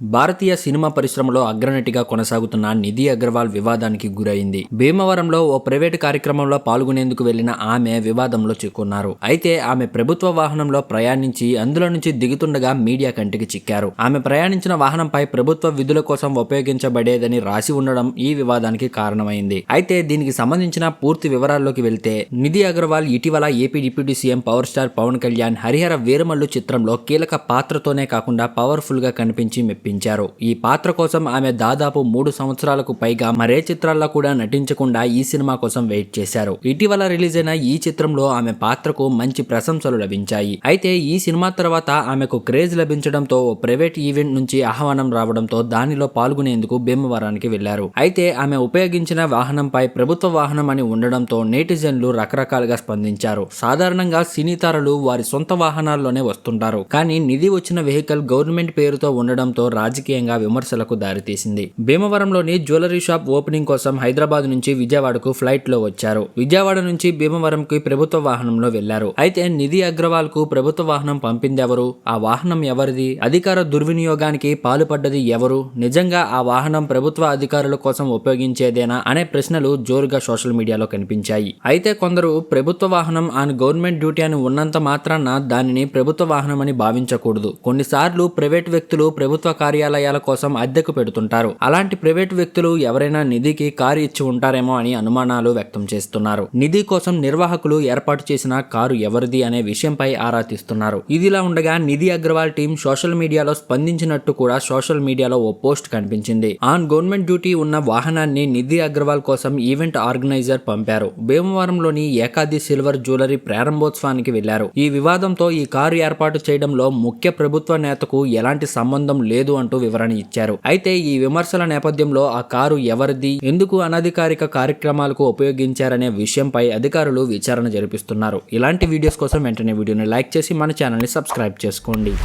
భారతీయ cinema పరిశ్రమలో అగ్రనటిగా కొనసాగుతున్న నిధి అగర్వాల్ వివాదానికి గురైంది. భీమవరంలో ఓ ప్రైవేటు కార్యక్రమంలో పాల్గొనేందుకు వెళ్ళిన ఆమె వివాదంలో చిక్కున్నారు. అయితే ఆమె ప్రభుత్వ వాహనంలో ప్రయాణించి అందులో నుంచి దిగుతుండగా మీడియా కంటికి చిక్కారు. ఆమె ప్రయాణించిన వాహనంపై ప్రభుత్వ విధుల కోసం ఉపయోగించబడేదని రాసి ఉండడం ఈ వివాదానికి కారణమైంది. అయితే దీనికి సంబంధించిన పూర్తి వివరాల్లోకి వెళ్తే నిధి అగర్వాల్ ఇటీవల AP deputy CM power star Pawan Kalyan Harihara Veeramallu చిత్రంలో కీలక పాత్రతోనే కాకుండా పవర్ఫుల్గా కనిపించి నటించారు ఈ పాత్ర కోసం ఆమె దాదాపు మూడు సంవత్సరాలకు పైగా మరే చిత్రాల్లో కూడా నటించకుండా ఈ సినిమా కోసం వెయిట్ చేశారు. ఇటీవల రిలీజ్ అయిన ఈ చిత్రంలో ఆమె పాత్రకు మంచి ప్రశంసలు లభించాయి. అయితే ఈ సినిమా తర్వాత ఆమెకు క్రేజ్ లభించడంతో ఓ ప్రైవేట్ ఈవెంట్ నుంచి ఆహ్వానం రావడంతో దానిలో పాల్గొనేందుకు భీమవరానికి వెళ్ళారు అయితే ఆమె ఉపయోగించిన వాహనంపై ప్రభుత్వ వాహనం అని ఉండడంతో నెటిజన్లు రకరకాలుగా స్పందించారు. సాధారణంగా సినీ తారలు వారి సొంత వాహనాల్లోనే వస్తుంటారు. కానీ నిధి వచ్చిన వెహికల్ గవర్నమెంట్ పేరుతో ఉండడంతో రాజకీయంగా విమర్శలకు దారితీసింది. భీమవరంలోని జ్యువెలరీ షాప్ ఓపెనింగ్ కోసం హైదరాబాద్ నుంచి విజయవాడకు ఫ్లైట్లో వచ్చారు. విజయవాడ నుంచి భీమవరంకి ప్రభుత్వ వాహనంలో వెళ్ళారు. అయితే నిధి అగ్రవాల్కు ప్రభుత్వ వాహనం పంపింది ఎవరు ఆ వాహనం ఎవరిది? అధికార దుర్వినియోగానికి పాల్పడ్డది ఎవరు? నిజంగా ఆ వాహనం ప్రభుత్వ అధికారుల కోసం ఉపయోగించేదేనా? అనే ప్రశ్నలు జోరుగా సోషల్ మీడియాలో కనిపించాయి. అయితే కొందరు ప్రభుత్వ వాహనం ఆన్ గవర్నమెంట్ డ్యూటీ అని ఉన్నంత మాత్రాన దానిని ప్రభుత్వ వాహనం అని భావించకూడదు. కొన్నిసార్లు ప్రైవేట్ వ్యక్తులు ప్రభుత్వ కార్యాలయాల కోసం అద్దెకు పెడుతుంటారు. అలాంటి ప్రైవేట్ వ్యక్తులు ఎవరైనా నిధికి కారు ఇచ్చి ఉంటారేమో అని అనుమానాలు వ్యక్తం చేస్తున్నారు. నిధి కోసం నిర్వాహకులు ఏర్పాటు చేసిన కారు ఎవరిది అనే విషయంపై ఆరా తీస్తున్నారు. ఇదిలా ఉండగా నిధి అగ్రవాల్ టీం సోషల్ మీడియాలో స్పందించినట్టు కూడా సోషల్ మీడియాలో ఓ పోస్ట్ కనిపించింది. ఆన్ గవర్నమెంట్ డ్యూటీ ఉన్న వాహనాన్ని నిధి అగ్రవాల్ కోసం ఈవెంట్ ఆర్గనైజర్ పంపారు. భీమవరంలోని ఏకాది సిల్వర్ జ్యువెలరీ ప్రారంభోత్సవానికి వెళ్ళారు. ఈ వివాదంతో ఈ కారు ఏర్పాటు చేయడంలో ముఖ్య ప్రభుత్వ నేతకు ఎలాంటి సంబంధం లేదు అంటూ వివరణ ఇచ్చారు. అయితే ఈ విమర్శల నేపథ్యంలో ఆ కారు ఎవరిది ఎందుకు అనధికారిక కార్యక్రమాలకు ఉపయోగించారనే విషయంపై అధికారులు విచారణ జరిపిస్తున్నారు. ఇలాంటి వీడియోస్ కోసం వెంటనే వీడియోని లైక్ చేసి మన ఛానల్ని సబ్స్క్రైబ్ చేసుకోండి.